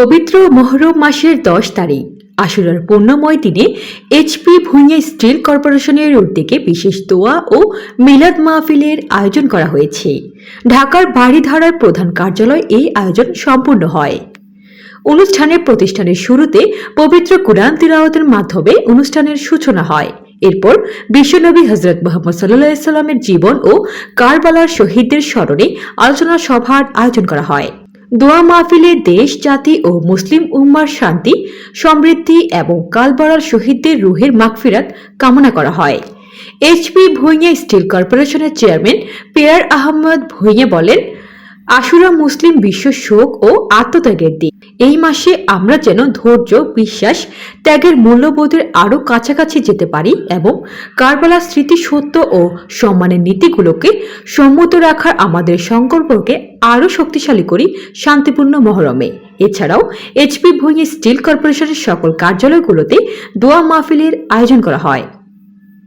পবিত্র মহরম মাসের দশ তারিখ। আশুরার পূর্ণময় দিনে এইচপি ভুঁইয়া স্টিল কর্পোরেশনের উদ্যোগে বিশেষ দোয়া ও মিলাদ মাহফিলের আয়োজন করা হয়েছে। ঢাকার বাড়িধারার প্রধান কার্যালয় এই আয়োজন সম্পূর্ণ হয়। অনুষ্ঠানের প্রতিষ্ঠানের শুরুতে পবিত্র কুরআন তিলাওয়াতের মাধ্যমে অনুষ্ঠানের সূচনা হয়। এরপর বিশ্বনবী হজরত মোহাম্মদ সাল্লাহ সাল্লামের জীবন ও কারবালার শহীদদের স্মরণে আলোচনা সভার আয়োজন করা হয়। দোয়া মাহফিলে দেশ, জাতি ও মুসলিম উম্মার শান্তি, সমৃদ্ধি এবং কালবরার শহীদদের রুহের মাগফিরাত কামনা করা হয়। এইচপি ভুঁইয়া স্টিল কর্পোরেশনের চেয়ারম্যান পেয়ার আহমদ ভুঁইয়া বলেন, আশুরা মুসলিম বিশ্ব শোক ও আত্মত্যাগের দিন। এই মাসে আমরা যেন ধৈর্য, বিশ্বাস, ত্যাগের মূল্যবোধের আরও কাছাকাছি যেতে পারি এবং কারবালার স্মৃতি সত্য ও সম্মানের নীতিগুলোকে সম্মত রাখার আমাদের সংকল্পকে আরও শক্তিশালী করি শান্তিপূর্ণ মহরমে। এছাড়াও এইচপি ভুঁইয়া স্টিল কর্পোরেশনের সকল কার্যালয়গুলোতে দোয়া মাহফিলের আয়োজন করা হয়।